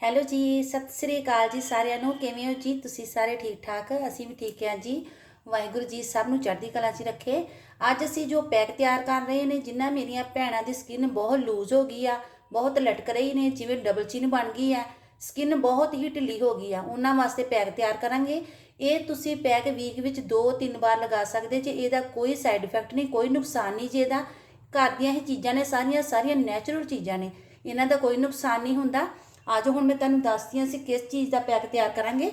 Hello ਜੀ, ਸਤਿ ਸ੍ਰੀ ਅਕਾਲ ਜੀ ਸਾਰਿਆਂ ਨੂੰ। ਕਿਵੇਂ ਹੋ ਜੀ? ਤੁਸੀਂ ਸਾਰੇ ਠੀਕ ਠਾਕ? ਅਸੀਂ ਵੀ ਠੀਕ ਹਾਂ ਜੀ। ਵਾਹਿਗੁਰੂ ਜੀ ਸਭ ਨੂੰ ਚੜ੍ਹਦੀ ਕਲਾ 'ਚ ਰੱਖੇ। ਅੱਜ ਅਸੀਂ ਜੋ ਪੈਕ ਤਿਆਰ ਕਰ ਰਹੇ ਨੇ, ਜਿਨ੍ਹਾਂ ਮੇਰੀਆਂ ਭੈਣਾਂ ਦੀ ਸਕਿਨ ਬਹੁਤ ਲੂਜ਼ ਹੋ ਗਈ ਆ, ਬਹੁਤ ਲਟਕ ਰਹੀ ਨੇ, ਜਿਵੇਂ ਡਬਲ ਚਿਨ ਬਣ ਗਈ ਆ। ਸਕਿਨ ਬਹੁਤ ਹੀ ਢਿੱਲੀ ਹੋ ਗਈ ਆ। ਉਹਨਾਂ ਵਾਸਤੇ ਪੈਕ ਤਿਆਰ ਕਰਾਂਗੇ। ਇਹ ਤੁਸੀਂ ਪੈਕ ਵੀਕ ਵਿੱਚ 2-3 ਵਾਰ ਲਗਾ ਸਕਦੇ ਜੇ। ਇਹਦਾ ਕੋਈ ਸਾਈਡ ਇਫੈਕਟ ਨਹੀਂ, ਕੋਈ ਨੁਕਸਾਨ ਨਹੀਂ ਜੇ ਇਹਦਾ। ਘਰ ਦੀਆਂ ਹੀ ਚੀਜ਼ਾਂ ਨੇ ਸਾਰੀਆਂ ਸਾਰੀਆਂ ਨੈਚੁਰਲ ਚੀਜ਼ਾਂ ਨੇ। ਇਹਨਾਂ ਦਾ ਕੋਈ ਨੁਕਸਾਨ ਨਹੀਂ ਹੁੰਦਾ। ਅੱਜ ਹੁਣ ਮੈਂ ਤੁਹਾਨੂੰ ਦੱਸਦੀ ਹਾਂ ਅਸੀਂ ਕਿਸ ਚੀਜ਼ ਦਾ ਪੈਕ ਤਿਆਰ ਕਰਾਂਗੇ।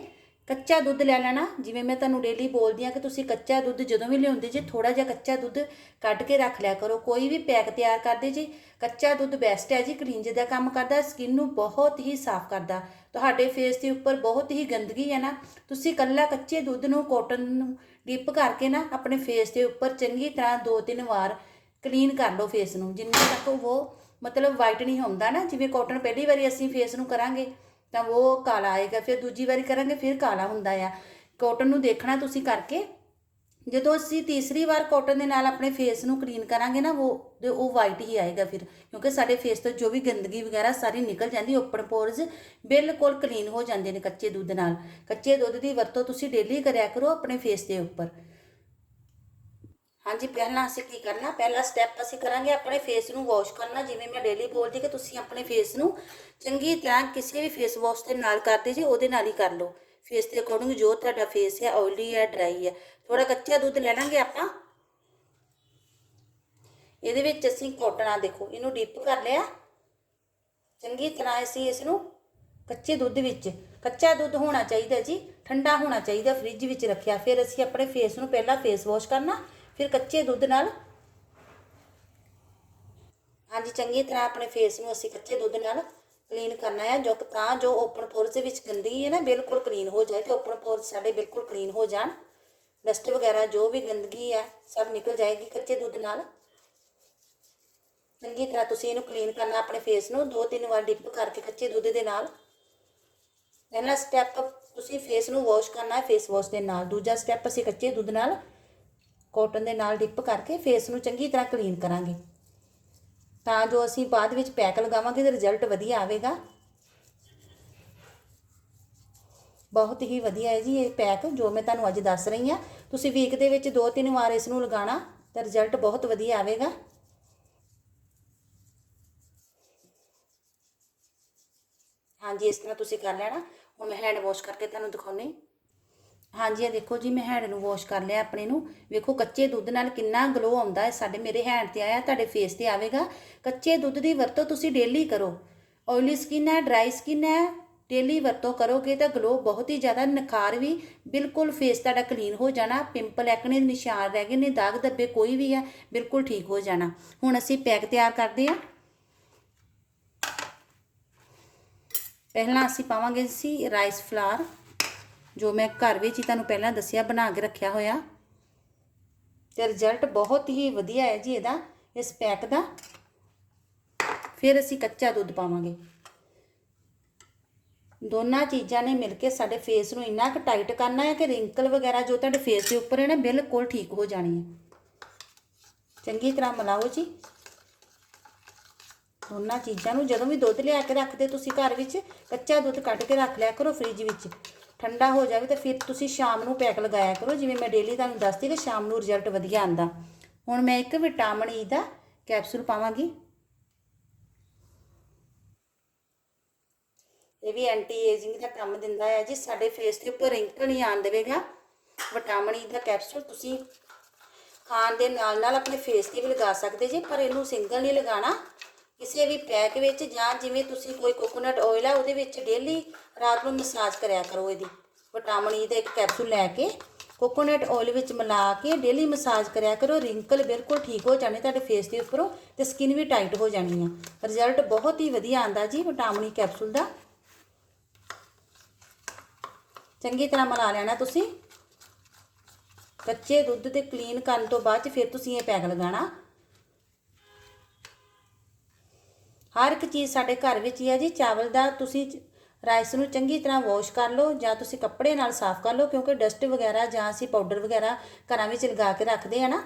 ਕੱਚਾ ਦੁੱਧ ਲੈ ਲੈਣਾ। ਜਿਵੇਂ ਮੈਂ ਤੁਹਾਨੂੰ ਡੇਲੀ ਬੋਲਦੀ ਹਾਂ ਕਿ ਤੁਸੀਂ ਕੱਚਾ ਦੁੱਧ ਜਦੋਂ ਵੀ ਲਿਆਉਂਦੇ ਜੇ ਥੋੜਾ ਜਿਹਾ ਕੱਚਾ ਦੁੱਧ ਕੱਢ ਕੇ ਰੱਖ ਲਿਆ ਕਰੋ। ਕੋਈ ਵੀ ਪੈਕ ਤਿਆਰ ਕਰਦੇ ਜੀ, ਕੱਚਾ ਦੁੱਧ ਬੈਸਟ ਹੈ ਜੀ ਕਲੀਨਜ ਦਾ ਕੰਮ ਕਰਦਾ ਸਕਿਨ ਨੂੰ ਬਹੁਤ ਹੀ ਸਾਫ਼ ਕਰਦਾ। ਤੁਹਾਡੇ ਫੇਸ ਦੇ ਉੱਪਰ ਬਹੁਤ ਹੀ ਗੰਦਗੀ ਹੈ ਨਾ। ਤੁਸੀਂ ਕੱਲਾ ਕੱਚੇ ਦੁੱਧ ਨੂੰ ਕੋਟਨ ਨੂੰ ਡਿਪ ਕਰਕੇ ਨਾ ਆਪਣੇ ਫੇਸ ਦੇ ਉੱਪਰ ਚੰਗੀ ਤਰ੍ਹਾਂ ਦੋ ਤਿੰਨ ਵਾਰ ਕਲੀਨ ਕਰ ਲਓ ਫੇਸ ਨੂੰ। ਜਿੰਨੇ ਤੱਕ ਉਹ ਮਤਲਬ ਵਾਈਟ ਨਹੀਂ ਹੁੰਦਾ ਨਾ, ਜਿਵੇਂ ਕਾਟਨ ਪਹਿਲੀ ਵਾਰੀ ਅਸੀਂ ਫੇਸ ਨੂੰ ਕਰਾਂਗੇ, ਤਾਂ ਉਹ ਕਾਲਾ ਆਏਗਾ, ਫਿਰ ਦੂਜੀ ਵਾਰੀ ਕਰਾਂਗੇ, ਫਿਰ ਕਾਲਾ ਹੁੰਦਾ ਆ। ਕਾਟਨ ਨੂੰ ਦੇਖਣਾ ਤੁਸੀਂ ਕਰਕੇ, ਜਦੋਂ ਅਸੀਂ ਤੀਸਰੀ ਵਾਰ ਕਾਟਨ ਦੇ ਨਾਲ ਆਪਣੇ ਫੇਸ ਨੂੰ ਕਲੀਨ ਕਰਾਂਗੇ ਨਾ, ਉਹ ਤੇ ਉਹ ਵਾਈਟ ਹੀ ਆਏਗਾ ਫਿਰ, ਕਿਉਂਕਿ ਸਾਡੇ ਫੇਸ ਤੋਂ ਜੋ ਵੀ ਗੰਦਗੀ ਵਗੈਰਾ ਸਾਰੀ ਨਿਕਲ ਜਾਂਦੀ ਓਪਨ ਪੋਰਸ ਬਿਲਕੁਲ ਕਲੀਨ ਹੋ ਜਾਂਦੇ ਨੇ ਕੱਚੇ ਦੁੱਧ ਨਾਲ। ਕੱਚੇ ਦੁੱਧ ਦੀ ਵਰਤੋਂ ਤੁਸੀਂ ਡੇਲੀ ਕਰਿਆ ਕਰੋ ਆਪਣੇ ਫੇਸ ਦੇ ਉੱਪਰ। ਹਾਂਜੀ, ਪਹਿਲਾਂ ਅਸੀਂ ਕੀ ਕਰਨਾ? ਪਹਿਲਾ ਸਟੈਪ ਅਸੀਂ ਕਰਾਂਗੇ ਆਪਣੇ ਫੇਸ ਨੂੰ ਵਾਸ਼ ਕਰਨਾ। ਜਿਵੇਂ ਮੈਂ ਡੇਲੀ ਬੋਲਦੀ ਕਿ ਤੁਸੀਂ ਆਪਣੇ ਫੇਸ ਨੂੰ ਚੰਗੀ ਤਰ੍ਹਾਂ ਕਿਸੇ ਵੀ ਫੇਸ ਵਾਸ਼ ਦੇ ਨਾਲ ਕਰਦੇ ਜੀ, ਉਹਦੇ ਨਾਲ ਹੀ ਕਰ ਲਓ। ਫੇਸ ਦੇ ਅਕੋਰਡਿੰਗ ਜੋ ਤੁਹਾਡਾ ਫੇਸ ਹੈ ਆਇਲੀ ਹੈ ਡਰਾਈ ਹੈ। ਥੋੜਾ ਕੱਚਾ ਦੁੱਧ ਲੈ ਲਾਂਗੇ ਆਪਾਂ। ਇਹਦੇ ਵਿੱਚ ਅਸੀਂ ਕੋਟਨ ਦੇਖੋ, ਇਹਨੂੰ ਡਿਪ ਕਰ ਲਿਆ। ਚੰਗੀ ਤਰ੍ਹਾਂ ਅਸੀਂ ਇਸ ਨੂੰ ਕੱਚੇ ਦੁੱਧ ਵਿੱਚ, ਕੱਚਾ ਦੁੱਧ ਹੋਣਾ ਚਾਹੀਦਾ ਜੀ, ਠੰਡਾ ਹੋਣਾ ਚਾਹੀਦਾ ਫ੍ਰਿਜ ਵਿੱਚ ਰੱਖਿਆ। ਫਿਰ ਅਸੀਂ ਆਪਣੇ ਫੇਸ ਨੂੰ ਪਹਿਲਾਂ ਫੇਸ ਵਾਸ਼ ਕਰਨਾ। ਫਿਰ ਕੱਚੇ ਦੁੱਧ ਨਾਲ। ਹਾਂਜੀ, ਚੰਗੀ ਤਰ੍ਹਾਂ ਆਪਣੇ ਫੇਸ ਨੂੰ ਅਸੀਂ ਕੱਚੇ ਦੁੱਧ ਨਾਲ ਕਲੀਨ ਕਰਨਾ ਹੈ ਜੋ ਤਾਂ ਜੋ ਓਪਨ ਪੋਰਸ ਦੇ ਵਿੱਚ ਗੰਦਗੀ ਹੈ ਨਾ, ਬਿਲਕੁਲ ਕਲੀਨ ਹੋ ਜਾਏ ਤੇ ਓਪਨ ਪੋਰਸ ਸਾਡੇ ਬਿਲਕੁਲ ਕਲੀਨ ਹੋ ਜਾਣ। ਡਸਟ ਵਗੈਰਾ ਜੋ ਵੀ ਗੰਦਗੀ ਹੈ ਸਭ ਨਿਕਲ ਜਾਏਗੀ ਕੱਚੇ ਦੁੱਧ ਨਾਲ। ਚੰਗੀ ਤਰ੍ਹਾਂ ਤੁਸੀਂ ਇਹਨੂੰ ਕਲੀਨ ਕਰਨਾ ਆਪਣੇ ਫੇਸ ਨੂੰ। ਦੋ ਤਿੰਨ ਵਾਰ ਡਿਪ ਕਰਕੇ ਕੱਚੇ ਦੁੱਧ ਦੇ ਨਾਲ। ਪਹਿਲਾ ਸਟੈਪ ਤੁਸੀਂ ਫੇਸ ਨੂੰ ਵਾਸ਼ ਕਰਨਾ ਹੈ ਫੇਸ ਵਾਸ਼ ਦੇ ਨਾਲ। ਦੂਜਾ ਸਟੈਪ ਅਸੀਂ ਕੱਚੇ ਦੁੱਧ ਨਾਲ ਕਾਟਨ ਦੇ ਨਾਲ ਡਿਪ ਕਰਕੇ ਫੇਸ ਨੂੰ ਚੰਗੀ ਤਰ੍ਹਾਂ ਕਲੀਨ ਕਰਾਂਗੇ। ਤਾਂ ਜੋ ਅਸੀਂ ਬਾਅਦ ਵਿੱਚ ਪੈਕ ਲਗਾਵਾਂਗੇ ਤੇ ਰਿਜ਼ਲਟ ਵਧੀਆ ਆਵੇਗਾ। ਬਹੁਤ ਹੀ ਵਧੀਆ ਹੈ ਜੀ ਇਹ ਪੈਕ ਜੋ ਮੈਂ ਤੁਹਾਨੂੰ ਅੱਜ ਦੱਸ ਰਹੀ ਹਾਂ। ਤੁਸੀਂ ਵੀਕ ਦੇ ਵਿੱਚ ਦੋ ਤਿੰਨ ਵਾਰ ਇਸ ਨੂੰ ਲਗਾਉਣਾ, ਤਾਂ ਰਿਜ਼ਲਟ ਬਹੁਤ ਵਧੀਆ ਆਵੇਗਾ। ਹਾਂਜੀ, ਇਸ ਤਰ੍ਹਾਂ ਤੁਸੀਂ ਕਰ ਲੈਣਾ। ਹੁਣ ਮੈਂ ਹੈਂਡ ਵਾਸ਼ ਕਰਕੇ ਤੁਹਾਨੂੰ ਦਿਖਾਉਣੀ ਹਾਂਜੀ, ਇਹ ਦੇਖੋ ਜੀ, ਮੈਂ ਹੈਂਡ ਨੂੰ ਵਾਸ਼ ਕਰ ਲਿਆ ਆਪਣੇ ਨੂੰ। ਵੇਖੋ, ਕੱਚੇ ਦੁੱਧ ਨਾਲ ਕਿੰਨਾ ਗਲੋ ਆਉਂਦਾ ਹੈ। ਸਾਡੇ ਮੇਰੇ ਹੈਂਡ ਤੇ ਆਇਆ, ਤੁਹਾਡੇ ਫੇਸ ਤੇ ਆਵੇਗਾ। ਕੱਚੇ ਦੁੱਧ ਦੀ ਵਰਤੋਂ ਤੁਸੀਂ ਡੇਲੀ ਕਰੋ। ਆਇਲੀ ਸਕਿਨ ਹੈ ਡਰਾਈ ਸਕਿਨ ਹੈ ਡੇਲੀ ਵਰਤੋਂ ਕਰੋਗੇ ਤਾਂ ਗਲੋ ਬਹੁਤ ਹੀ ਜ਼ਿਆਦਾ ਨਿਖਾਰ ਵੀ, ਬਿਲਕੁਲ ਫੇਸ ਤੁਹਾਡਾ ਕਲੀਨ ਹੋ ਜਾਣਾ। ਪਿੰਪਲ ਐਕਨੇ ਦੇ ਨਿਸ਼ਾਨ ਰਹਿ ਗਏ ਨੇ, ਦਾਗ ਧੱਬੇ ਕੋਈ ਵੀ ਹੈ, ਬਿਲਕੁਲ ਠੀਕ ਹੋ ਜਾਣਾ। ਹੁਣ ਅਸੀਂ ਪੈਕ ਤਿਆਰ ਕਰਦੇ ਹਾਂ। ਪਹਿਲਾਂ ਅਸੀਂ ਪਾਵਾਂਗੇ ਸੀ ਰਾਈਸ ਫਲਾਰ ਜੋ ਮੈਂ ਘਰ ਵਿੱਚ ਹੀ ਤੁਹਾਨੂੰ ਪਹਿਲਾਂ ਦੱਸਿਆ, ਬਣਾ ਕੇ ਰੱਖਿਆ ਹੋਇਆ। ਤੇ ਰਿਜ਼ਲਟ ਬਹੁਤ ਹੀ ਵਧੀਆ ਹੈ ਜੀ ਇਹਦਾ, ਇਸ ਪੈਕ ਦਾ। ਫਿਰ ਅਸੀਂ ਕੱਚਾ ਦੁੱਧ ਪਾਵਾਂਗੇ। ਦੋਨਾਂ ਚੀਜ਼ਾਂ ਨੇ ਮਿਲ ਕੇ ਸਾਡੇ ਫੇਸ ਨੂੰ ਇੰਨਾ ਕੁ ਟਾਈਟ ਕਰਨਾ ਹੈ ਕਿ ਰਿੰਕਲ ਵਗੈਰਾ ਜੋ ਤੁਹਾਡੇ ਫੇਸ ਦੇ ਉੱਪਰ ਹੈ ਨਾ, ਬਿਲਕੁਲ ਠੀਕ ਹੋ ਜਾਣੀ ਹੈ। ਚੰਗੀ ਤਰ੍ਹਾਂ ਮਿਲਾਓ ਜੀ। ਉਹਨਾਂ ਚੀਜ਼ਾਂ ਨੂੰ ਜਦੋਂ ਵੀ ਦੁੱਧ ਲਿਆ ਕੇ ਰੱਖਦੇ ਤੁਸੀਂ ਘਰ ਵਿੱਚ, ਕੱਚਾ ਦੁੱਧ ਕੱਢ ਕੇ ਰੱਖ ਲਿਆ ਕਰੋ ਫ੍ਰਿਜ ਵਿੱਚ। ਠੰਡਾ ਹੋ ਜਾਵੇ ਤਾਂ ਫਿਰ ਤੁਸੀਂ ਸ਼ਾਮ ਨੂੰ ਪੈਕ ਲਗਾਇਆ ਕਰੋ, ਜਿਵੇਂ ਮੈਂ ਡੇਲੀ ਤੁਹਾਨੂੰ ਦੱਸਦੀ ਕਿ ਸ਼ਾਮ ਨੂੰ ਰਿਜ਼ਲਟ ਵਧੀਆ ਆਂਦਾ ਹੁਣ ਮੈਂ ਇੱਕ ਵਿਟਾਮਿਨ ਈ e ਦਾ ਕੈਪਸੂਲ ਪਾਵਾਂਗੀ। ਇਹ ਵੀ ਐਂਟੀ ਏਜਿੰਗ ਦਾ ਕੰਮ ਦਿੰਦਾ ਹੈ ਜੀ, ਸਾਡੇ ਫੇਸ ਦੇ ਉੱਪਰ ਰਿੰਕਲ ਨਹੀਂ ਆਣ ਦੇਵੇਗਾ। ਵਿਟਾਮਿਨ ਈ e ਦਾ ਕੈਪਸੂਲ ਤੁਸੀਂ ਖਾਣ ਦੇ ਨਾਲ ਨਾਲ ਆਪਣੇ ਫੇਸ ਤੇ ਵੀ ਲਗਾ ਸਕਦੇ ਜੇ, ਪਰ ਇਹਨੂੰ ਸਿੰਗਲ ਨਹੀਂ ਲਗਾਉਣਾ। ਕਿਸੇ ਵੀ ਪੈਕ ਵਿੱਚ ਜਾਂ ਜਿਵੇਂ ਤੁਸੀਂ ਕੋਈ ਕੋਕੋਨਟ ਆਇਲ ਆ, ਉਹਦੇ ਵਿੱਚ ਡੇਲੀ ਰਾਤ ਨੂੰ ਮਸਾਜ ਕਰਿਆ ਕਰੋ ਇਹਦੀ। ਵਿਟਾਮਿਨ ਈ ਦਾ ਇੱਕ ਕੈਪਸੂਲ ਲੈ ਕੇ, ਕੋਕੋਨਟ ਆਇਲ ਵਿੱਚ ਮਿਲਾ ਕੇ ਡੇਲੀ ਮਸਾਜ ਕਰਿਆ ਕਰੋ। ਰਿੰਕਲ ਬਿਲਕੁਲ ਠੀਕ ਹੋ ਜਾਣੇ ਤੁਹਾਡੇ ਫੇਸ ਦੇ ਉੱਪਰੋਂ ਤੇ ਸਕਿਨ ਵੀ ਟਾਈਟ ਹੋ ਜਾਣੀ ਆ। ਰਿਜ਼ਲਟ ਬਹੁਤ ਹੀ ਵਧੀਆ ਆਂਦਾ ਜੀ ਵਿਟਾਮਿਨ ਈ ਕੈਪਸੂਲ ਦਾ। ਚੰਗੀ ਤਰ੍ਹਾਂ ਮਿਲਾ ਲੈਣਾ ਤੁਸੀਂ। ਕੱਚੇ ਦੁੱਧ ਤੇ ਕਲੀਨ ਕਰਨ ਤੋਂ ਬਾਅਦ ਚ ਫਿਰ ਤੁਸੀਂ ਇਹ ਪੈਕ ਲਗਾਉਣਾ। ਹਰ ਇੱਕ ਚੀਜ਼ ਸਾਡੇ ਘਰ ਵਿੱਚ ਹੀ ਹੈ ਜੀ। ਚਾਵਲ ਦਾ ਤੁਸੀਂ ਰਾਈਸ ਨੂੰ ਚੰਗੀ ਤਰ੍ਹਾਂ ਵਾਸ਼ ਕਰ ਲਓ ਜਾਂ ਤੁਸੀਂ ਕੱਪੜੇ ਨਾਲ ਸਾਫ਼ ਕਰ ਲਓ, ਕਿਉਂਕਿ ਡਸਟ ਵਗੈਰਾ ਜਾਂ ਅਸੀਂ ਪਾਊਡਰ ਵਗੈਰਾ ਘਰਾਂ ਵਿੱਚ ਲਗਾ ਕੇ ਰੱਖਦੇ ਆ ਨਾ,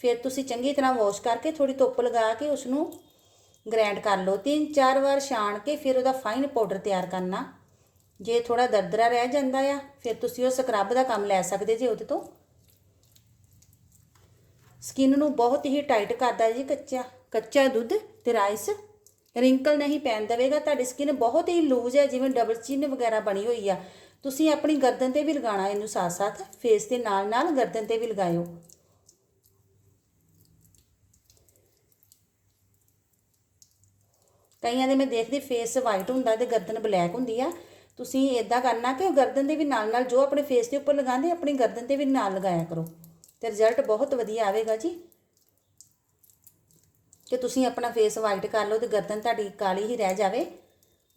ਫਿਰ ਤੁਸੀਂ ਚੰਗੀ ਤਰ੍ਹਾਂ ਵਾਸ਼ ਕਰਕੇ ਥੋੜੀ ਧੁੱਪ ਲਗਾ ਕੇ ਉਸ ਨੂੰ ਗ੍ਰਾਈਂਡ ਕਰ ਲਓ। ਤਿੰਨ ਚਾਰ ਵਾਰ ਛਾਣ ਕੇ ਫਿਰ ਉਹਦਾ ਫਾਈਨ ਪਾਊਡਰ ਤਿਆਰ ਕਰਨਾ। ਜੇ ਥੋੜਾ ਦਰਦਰਾ ਰਹਿ ਜਾਂਦਾ ਆ, ਫਿਰ ਤੁਸੀਂ ਉਹ ਸਕਰਬ ਦਾ ਕੰਮ ਲੈ ਸਕਦੇ ਜੇ ਉਹਦੇ ਤੋਂ। ਸਕਿਨ ਨੂੰ ਬਹੁਤ ਹੀ ਟਾਈਟ ਕਰਦਾ ਜੀ ਕੱਚਾ ਕੱਚਾ ਦੁੱਧ ਤੇ ਰਾਈਸ। ਰਿੰਕਲ ਨਹੀਂ ਪੈਣ ਦੇਵੇਗਾ, ਤੁਹਾਡੀ ਸਕਿਨ ਬਹੁਤ ਹੀ ਲੂਜ਼ ਹੈ, ਜਿਵੇਂ ਡਬਲ ਚਿਨ ਵਗੈਰਾ ਬਣੀ ਹੋਈ ਆ। ਤੁਸੀਂ ਆਪਣੀ ਗਰਦਨ ਤੇ ਵੀ ਲਗਾਉਣਾ ਇਹਨੂੰ ਸਾਥ ਸਾਥ ਫੇਸ ਦੇ ਨਾਲ ਨਾਲ ਗਰਦਨ ਤੇ ਵੀ ਲਗਾਇਓ। ਕਈਆਂ ਦੇ ਮੈਂ ਦੇਖਦੀ ਫੇਸ ਵਾਈਟ ਹੁੰਦਾ ਤੇ ਗਰਦਨ ਬਲੈਕ ਹੁੰਦੀ ਆ। ਤੁਸੀਂ ਇਦਾਂ ਕਰਨਾ ਕਿ ਗਰਦਨ ਦੇ ਵੀ ਨਾਲ ਨਾਲ ਜੋ ਆਪਣੇ ਫੇਸ ਦੇ ਉੱਪਰ ਲਗਾਉਂਦੇ, ਆਪਣੀ ਗਰਦਨ ਤੇ ਵੀ ਨਾਲ ਲਗਾਇਆ ਕਰੋ। ਤੇ ਰਿਜ਼ਲਟ ਬਹੁਤ ਵਧੀਆ ਆਵੇਗਾ ਜੀ। ਕਿ ਤੁਸੀਂ ਆਪਣਾ ਫੇਸ ਵਾਈਟ ਕਰ ਲਓ ਤੇ ਗਰਦਨ ਤੁਹਾਡੀ ਕਾਲੀ ਹੀ ਰਹਿ ਜਾਵੇ।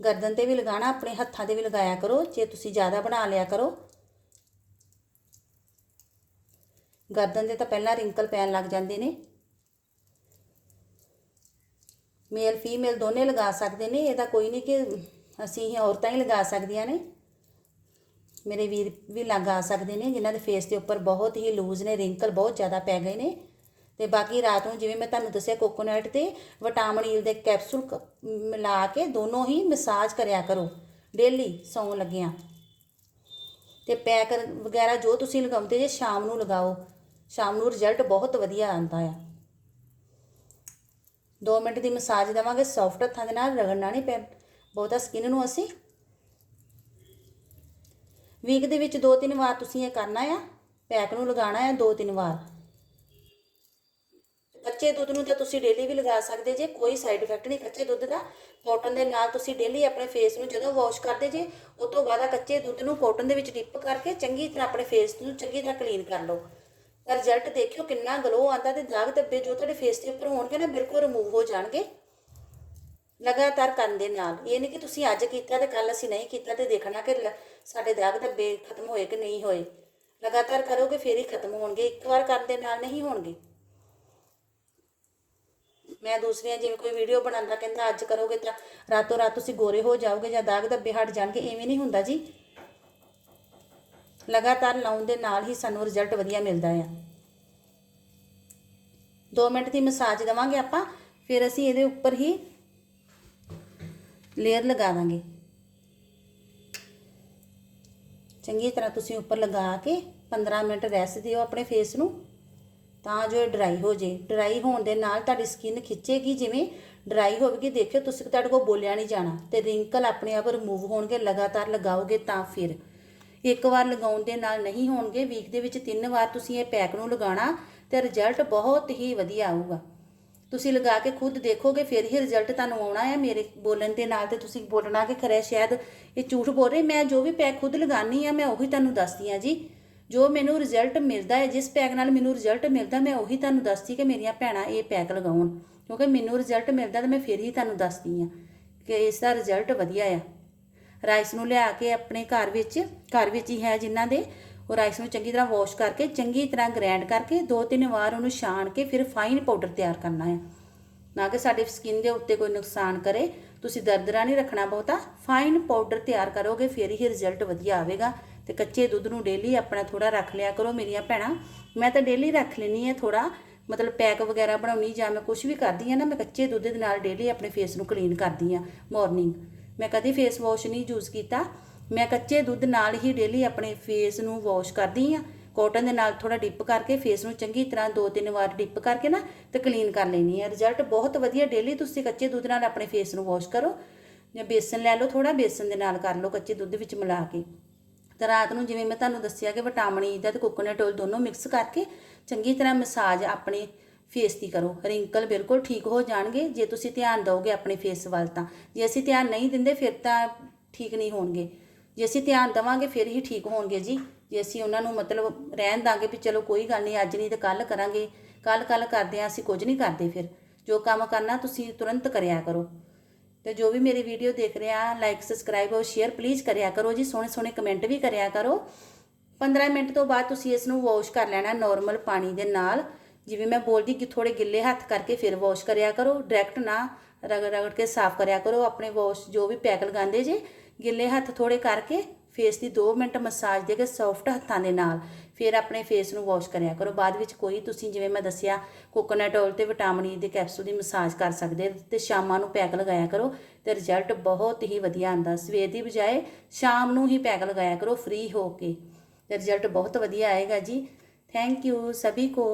ਗਰਦਨ ਤੇ ਵੀ ਲਗਾਣਾ ਆਪਣੇ ਹੱਥਾਂ ਤੇ ਵੀ ਲਗਾਇਆ ਕਰੋ, ਜੇ ਤੁਸੀਂ ਜ਼ਿਆਦਾ ਬਣਾ ਲਿਆ ਕਰੋ। ਗਰਦਨ ਦੇ ਤਾਂ ਪਹਿਲਾਂ ਰਿੰਕਲ ਪੈਣ ਲੱਗ ਜਾਂਦੇ ਨੇ। ਮੇਲ ਫੀਮੇਲ ਦੋਨੇ ਲਗਾ ਸਕਦੇ ਨੇ, ਇਹਦਾ ਕੋਈ ਨਹੀਂ ਕਿ ਅਸੀਂ ਹੀ ਔਰਤਾਂ ਹੀ ਲਗਾ ਸਕਦੀਆਂ ਨੇ। ਮੇਰੇ ਵੀਰ ਵੀ ਲਗਾ ਸਕਦੇ ਨੇ, ਜਿਨ੍ਹਾਂ ਦੇ ਫੇਸ ਦੇ ਉੱਪਰ ਬਹੁਤ ਹੀ ਲੂਜ਼ ਨੇ ਰਿੰਕਲ ਬਹੁਤ ਜ਼ਿਆਦਾ ਪੈ ਗਏ ਨੇ। ਤੇ ਬਾਕੀ ਰਾਤ ਨੂੰ ਜਿਵੇਂ ਮੈਂ ਤੁਹਾਨੂੰ ਦੱਸਿਆ ਕੋਕੋਨਟ ਤੇ ਵਿਟਾਮਿਨ ਈ ਦੇ ਕੈਪਸੂਲ ਕ- ਮਿਲਾ ਕੇ ਦੋਨੋਂ ਹੀ ਮਸਾਜ ਕਰਿਆ ਕਰੋ ਡੇਲੀ ਸੌਣ ਲੱਗਿਆਂ। ਤੇ ਪੈਕ ਵਗੈਰਾ ਜੋ ਤੁਸੀਂ ਲਗਾਉਂਦੇ ਜੇ ਸ਼ਾਮ ਨੂੰ ਲਗਾਓ, ਸ਼ਾਮ ਨੂੰ ਰਿਜ਼ਲਟ ਬਹੁਤ ਵਧੀਆ ਆਉਂਦਾ ਆ। 2 ਮਿੰਟ ਦੀ ਮਸਾਜ ਦੇਵਾਂਗੇ ਸੌਫਟ ਹੱਥਾਂ ਦੇ ਨਾਲ, ਰਗੜਨਾ ਨਹੀਂ ਪੈ ਬਹੁਤਾ ਸਕਿਨ ਨੂੰ ਅਸੀਂ। ਵੀਕ ਦੇ ਵਿੱਚ ਦੋ ਤਿੰਨ ਵਾਰ ਤੁਸੀਂ ਇਹ ਕਰਨਾ ਆ, ਪੈਕ ਨੂੰ ਲਗਾਉਣਾ ਆ ਦੋ ਤਿੰਨ ਵਾਰ। ਕੱਚੇ ਦੁੱਧ ਨੂੰ ਤਾਂ ਤੁਸੀਂ ਡੇਲੀ ਵੀ ਲਗਾ ਸਕਦੇ ਜੇ, ਕੋਈ ਸਾਈਡ ਇਫੈਕਟ ਨਹੀਂ ਕੱਚੇ ਦੁੱਧ ਦਾ। ਕਾਟਨ ਦੇ ਨਾਲ ਤੁਸੀਂ ਡੇਲੀ ਆਪਣੇ ਫੇਸ ਨੂੰ ਜਦੋਂ ਵਾਸ਼ ਕਰਦੇ ਜੇ, ਉਸ ਤੋਂ ਬਾਅਦ ਆ ਕੱਚੇ ਦੁੱਧ ਨੂੰ ਕਾਟਨ ਦੇ ਵਿੱਚ ਡਿਪ ਕਰਕੇ ਚੰਗੀ ਤਰ੍ਹਾਂ ਆਪਣੇ ਫੇਸ ਨੂੰ ਚੰਗੀ ਤਰ੍ਹਾਂ ਕਲੀਨ ਕਰ ਲਓ। ਤਾਂ ਰਿਜ਼ਲਟ ਦੇਖਿਓ ਕਿੰਨਾ ਗਲੋ ਆਉਂਦਾ ਤੇ ਦਾਗ ਧੱਬੇ ਜੋ ਤੁਹਾਡੇ ਫੇਸ ਦੇ ਉੱਪਰ ਹੋਣਗੇ ਨਾ, ਬਿਲਕੁਲ ਰਿਮੂਵ ਹੋ ਜਾਣਗੇ। ਲਗਾਤਾਰ ਕਰਨ ਦੇ ਨਾਲ। ਇਹ ਨਹੀਂ ਕਿ ਤੁਸੀਂ ਅੱਜ ਕੀਤਾ ਤੇ ਕੱਲ ਅਸੀਂ ਨਹੀਂ ਕੀਤਾ ਤੇ ਦੇਖਣਾ ਕਿ ਲ- ਸਾਡੇ ਦਾਗ ਧੱਬੇ ਖਤਮ ਹੋਏ ਕਿ ਨਹੀਂ ਹੋਏ। ਲਗਾਤਾਰ ਕਰੋਗੇ, ਫੇਰ ਹੀ ਖਤਮ ਹੋਣਗੇ। ਇੱਕ ਵਾਰ ਕਰਨ ਦੇ ਨਾਲ ਨਹੀਂ ਹੋਣਗੇ। ਮੈਂ ਦੂਸਰੀਆਂ ਜਿਵੇਂ ਕੋਈ ਵੀਡੀਓ ਬਣਾਉਂਦਾ, ਕਹਿੰਦਾ ਅੱਜ ਕਰੋਗੇ ਤਾਂ ਰਾਤੋਂ ਰਾਤ ਤੁਸੀਂ ਗੋਰੇ ਹੋ ਜਾਓਗੇ ਜਾਂ ਦਾਗ ਧੱਬੇ ਹਟ ਜਾਣਗੇ, ਐਵੇਂ ਨਹੀਂ ਹੁੰਦਾ ਜੀ। ਲਗਾਤਾਰ ਲਾਉਣ ਦੇ ਨਾਲ ਹੀ ਸਾਨੂੰ ਰਿਜ਼ਲਟ ਵਧੀਆ ਮਿਲਦਾ ਆ। 2 ਮਿੰਟ ਦੀ ਮਸਾਜ ਦੇਵਾਂਗੇ ਆਪਾਂ, ਫਿਰ ਅਸੀਂ ਇਹਦੇ ਉੱਪਰ ਹੀ ਲੇਅਰ ਲਗਾ ਦਾਂਗੇ। ਚੰਗੀ ਤਰ੍ਹਾਂ ਤੁਸੀਂ ਉੱਪਰ ਲਗਾ ਕੇ 15 ਮਿੰਟ ਰੈਸਟ ਦਿਓ ਆਪਣੇ ਫੇਸ ਨੂੰ। ਤਾਂ ਜੋ ਇਹ ਡਰਾਈ ਹੋ ਜੇ। ਡਰਾਈ ਹੋਣ ਦੇ ਨਾਲ ਤੁਹਾਡੀ ਸਕਿਨ ਖਿੱਚੇਗੀ, ਜਿਵੇਂ ਡਰਾਈ ਹੋਵੇਗੀ, ਦੇਖਿਓ ਤੁਸੀਂ ਤੁਹਾਡੇ ਕੋਲ ਬੋਲਿਆ ਨਹੀਂ ਜਾਣਾ ਤੇ ਰਿੰਕਲ ਆਪਣੇ ਆਪ ਰਿਮੂਵ ਹੋਣਗੇ, ਲਗਾਤਾਰ ਲਗਾਓਗੇ ਤਾਂ ਫਿਰ। ਇੱਕ ਵਾਰ ਲਗਾਉਣ ਦੇ ਨਾਲ ਨਹੀਂ ਹੋਣਗੇ ਵੀਕ ਦੇ ਵਿੱਚ ਤਿੰਨ ਵਾਰ ਤੁਸੀਂ ਇਹ ਪੈਕ ਨੂੰ ਲਗਾਉਣਾ ਤੇ ਰਿਜ਼ਲਟ ਬਹੁਤ ਹੀ ਵਧੀਆ ਆਊਗਾ। ਤੁਸੀਂ ਲਗਾ ਕੇ ਖੁਦ ਦੇਖੋਗੇ, ਫਿਰ ਹੀ ਰਿਜ਼ਲਟ ਤੁਹਾਨੂੰ ਆਉਣਾ ਹੈ। ਮੇਰੇ ਬੋਲਣ ਦੇ ਨਾਲ ਤੇ ਤੁਸੀਂ ਬੋਲਣਾ ਕਿ ਖਰੇ ਸ਼ਾਇਦ ਇਹ ਝੂਠ ਬੋਲ ਰਹੇ, ਮੈਂ ਜੋ ਵੀ ਪੈਕ ਖੁਦ ਲਗਾਨੀ ਆ ਮੈਂ ਉਹੀ ਤੁਹਾਨੂੰ ਦੱਸਦੀ ਆ ਜੀ। ਜੋ ਮੈਨੂੰ ਰਿਜ਼ਲਟ ਮਿਲਦਾ ਹੈ, ਜਿਸ ਪੈਕ ਨਾਲ ਮੈਨੂੰ ਰਿਜ਼ਲਟ ਮਿਲਦਾ, ਮੈਂ ਉਹੀ ਤੁਹਾਨੂੰ ਦੱਸਦੀ ਕਿ ਮੇਰੀਆਂ ਭੈਣਾਂ ਇਹ ਪੈਕ ਲਗਾਉਣ। ਕਿਉਂਕਿ ਮੈਨੂੰ ਰਿਜ਼ਲਟ ਮਿਲਦਾ ਤਾਂ ਮੈਂ ਫਿਰ ਹੀ ਤੁਹਾਨੂੰ ਦੱਸਦੀ ਆ ਕਿ ਇਸ ਦਾ ਰਿਜ਼ਲਟ ਵਧੀਆ ਆ। ਰਾਈਸ ਨੂੰ ਲਿਆ ਕੇ ਆਪਣੇ ਘਰ ਵਿੱਚ ਘਰ ਵਿੱਚ ਹੀ ਹੈ ਜਿਨ੍ਹਾਂ ਦੇ, ਉਹ ਰਾਈਸ ਨੂੰ ਚੰਗੀ ਤਰ੍ਹਾਂ ਵਾਸ਼ ਕਰਕੇ, ਚੰਗੀ ਤਰ੍ਹਾਂ ਗ੍ਰਾਈਂਡ ਕਰਕੇ ਦੋ ਤਿੰਨ ਵਾਰ ਉਹਨੂੰ ਛਾਣ ਕੇ ਫਿਰ ਫਾਈਨ ਪਾਊਡਰ ਤਿਆਰ ਕਰਨਾ ਹੈ ਨਾ ਕਿ ਸਾਡੀ ਸਕਿਨ ਦੇ ਉੱਤੇ ਕੋਈ ਨੁਕਸਾਨ ਕਰੇ, ਤੁਸੀਂ ਦਰਦਰਾ ਨਹੀਂ ਰੱਖਣਾ ਬਹੁਤਾ। ਫਾਈਨ ਪਾਊਡਰ ਤਿਆਰ ਕਰੋਗੇ, ਫਿਰ ਹੀ ਰਿਜ਼ਲਟ ਵਧੀਆ ਆਵੇਗਾ। ਤੇ ਕੱਚੇ ਦੁੱਧ ਨੂੰ ਡੇਲੀ ਆਪਣਾ ਥੋੜਾ ਰੱਖ ਲਿਆ ਕਰੋ ਮੇਰੀਆਂ ਭੈਣਾਂ। ਮੈਂ ਤਾਂ ਡੇਲੀ ਰੱਖ ਲੈਣੀ ਹੈ ਥੋੜਾ ਮਤਲਬ ਪੈਕ ਵਗੈਰਾ ਬਣਾਉਣੀ ਜਾਂ ਮੈਂ ਕੁਝ ਵੀ ਕਰਦੀ ਆ ਨਾ, ਮੈਂ ਕੱਚੇ ਦੁੱਧ ਦੇ ਨਾਲ ਡੇਲੀ ਆਪਣੇ ਫੇਸ ਨੂੰ ਕਲੀਨ ਕਰਦੀ ਆ ਮਾਰਨਿੰਗ ਮੈਂ ਕਦੀ ਫੇਸ ਵਾਸ਼ ਨਹੀਂ ਯੂਜ਼ ਕੀਤਾ। ਮੈਂ ਕੱਚੇ ਦੁੱਧ ਨਾਲ ਹੀ ਡੇਲੀ ਆਪਣੇ ਫੇਸ ਨੂੰ ਵਾਸ਼ ਕਰਦੀ ਆ ਕਾਟਨ ਦੇ ਨਾਲ ਥੋੜਾ ਡਿਪ ਕਰਕੇ ਫੇਸ ਨੂੰ ਚੰਗੀ ਤਰ੍ਹਾਂ ਦੋ ਤਿੰਨ ਵਾਰ ਡਿਪ ਕਰਕੇ ਨਾ ਤੇ ਕਲੀਨ ਕਰ ਲੈਣੀ ਹੈ। ਰਿਜ਼ਲਟ ਬਹੁਤ ਵਧੀਆ ਡੇਲੀ ਤੁਸੀਂ ਕੱਚੇ ਦੁੱਧ ਨਾਲ ਆਪਣੇ ਫੇਸ ਨੂੰ ਵਾਸ਼ ਕਰੋ। ਜਾਂ ਬੇਸਨ ਲੈ ਲਓ ਥੋੜਾ ਬੇਸਨ ਦੇ ਨਾਲ ਕਰ ਲਓ ਕੱਚੇ ਦੁੱਧ ਵਿੱਚ ਮਿਲਾ ਕੇ। ਤੇ ਰਾਤ ਨੂੰ ਜਿਵੇਂ ਮੈਂ ਤੁਹਾਨੂੰ ਦੱਸਿਆ ਕਿ ਵਿਟਾਮਿਨ ਈ ਦਾ ਤੇ ਕੋਕੋਨਟ ਆਇਲ ਦੋਨੋਂ ਮਿਕਸ ਕਰਕੇ ਚੰਗੀ ਤਰ੍ਹਾਂ ਮਸਾਜ ਆਪਣੇ ਫੇਸ ਦੀ ਕਰੋ। ਰਿੰਕਲ ਬਿਲਕੁਲ ਠੀਕ ਹੋ ਜਾਣਗੇ। ਜੇ ਤੁਸੀਂ ਧਿਆਨ ਦਿਓਗੇ ਆਪਣੇ ਫੇਸ ਵੱਲ ਤਾਂ। ਜੇ ਅਸੀਂ ਧਿਆਨ ਨਹੀਂ ਦਿੰਦੇ, ਫਿਰ ਤਾਂ ਠੀਕ ਨਹੀਂ ਹੋਣਗੇ। ਜੇ ਅਸੀਂ ਧਿਆਨ ਦੇਵਾਂਗੇ, ਫਿਰ ਹੀ ਠੀਕ ਹੋਣਗੇ ਜੀ। ਜੇ ਅਸੀਂ ਉਹਨਾਂ ਨੂੰ ਮਤਲਬ ਰਹਿਣ ਦਾਂਗੇ ਵੀ ਚਲੋ ਕੋਈ ਗੱਲ ਨਹੀਂ, ਅੱਜ ਨਹੀਂ ਤੇ ਕੱਲ ਕਰਾਂਗੇ। ਕੱਲ ਕੱਲ ਕਰਦੇ ਆ ਅਸੀਂ ਕੁਝ ਨਹੀਂ ਕਰਦੇ ਫਿਰ। ਜੋ ਕੰਮ ਕਰਨਾ ਤੁਸੀਂ ਤੁਰੰਤ ਕਰਿਆ ਕਰੋ। ਤੇ ਜੋ ਵੀ ਮੇਰੀ ਵੀਡੀਓ ਦੇਖ ਰਿਹਾ ਲਾਈਕ ਸਬਸਕ੍ਰਾਈਬ ਔਰ ਸ਼ੇਅਰ ਪਲੀਜ਼ ਕਰਿਆ ਕਰੋ ਜੀ, ਸੋਹਣੇ ਸੋਹਣੇ ਕਮੈਂਟ ਵੀ ਕਰਿਆ ਕਰੋ। 15 ਮਿੰਟ ਤੋਂ ਬਾਅਦ ਤੁਸੀਂ ਇਸ ਨੂੰ ਵਾਸ਼ ਕਰ ਲੈਣਾ ਨਾਰਮਲ ਪਾਣੀ ਦੇ ਨਾਲ। ਜਿਵੇਂ ਮੈਂ ਬੋਲਦੀ ਕਿ ਥੋੜੇ ਗਿੱਲੇ ਹੱਥ ਕਰਕੇ ਫਿਰ ਵਾਸ਼ ਕਰਿਆ ਕਰੋ ਡਾਇਰੈਕਟ ਨਾ ਰਗੜ ਰਗੜ ਕੇ ਸਾਫ਼ ਕਰਿਆ ਕਰੋ ਆਪਣੇ ਵਾਸ਼ ਜੋ ਵੀ ਪੈਕ ਲਗਾਉਂਦੇ ਜੇ। ਗਿੱਲੇ ਹੱਥ ਥੋੜੇ ਕਰਕੇ ਫੇਸ ਦੀ 2 ਮਿੰਟ ਮਸਾਜ ਦੇ ਕੇ ਸੌਫਟ ਹੱਥਾਂ ਦੇ ਨਾਲ। ਫਿਰ ਆਪਣੇ ਫੇਸ ਨੂੰ ਵਾਸ਼ ਕਰਿਆ ਕਰੋ। ਬਾਅਦ ਵਿੱਚ ਕੋਈ ਤੁਸੀਂ ਜਿਵੇਂ ਮੈਂ ਦੱਸਿਆ ਕੋਕੋਨਟ ਆਇਲ ਤੇ ਵਿਟਾਮਿਨ ਈ e ਦੇ ਕੈਪਸੂਲ ਦੀ ਮਸਾਜ ਕਰ ਸਕਦੇ ਹੋ ਤੇ ਸ਼ਾਮਾਂ ਨੂੰ ਪੈਕ ਲਗਾਇਆ ਕਰੋ ਤੇ ਰਿਜ਼ਲਟ ਬਹੁਤ ਹੀ ਵਧੀਆ ਆਂਦਾ ਸਵੇਰ ਦੀ ਬਜਾਏ ਸ਼ਾਮ ਨੂੰ ਹੀ ਪੈਕ ਲਗਾਇਆ ਕਰੋ ਫ੍ਰੀ ਹੋ ਕੇ। ਤੇ ਰਿਜ਼ਲਟ ਬਹੁਤ ਵਧੀਆ ਆਏਗਾ ਜੀ। ਥੈਂਕ ਯੂ ਸਭੀ ਕੋ।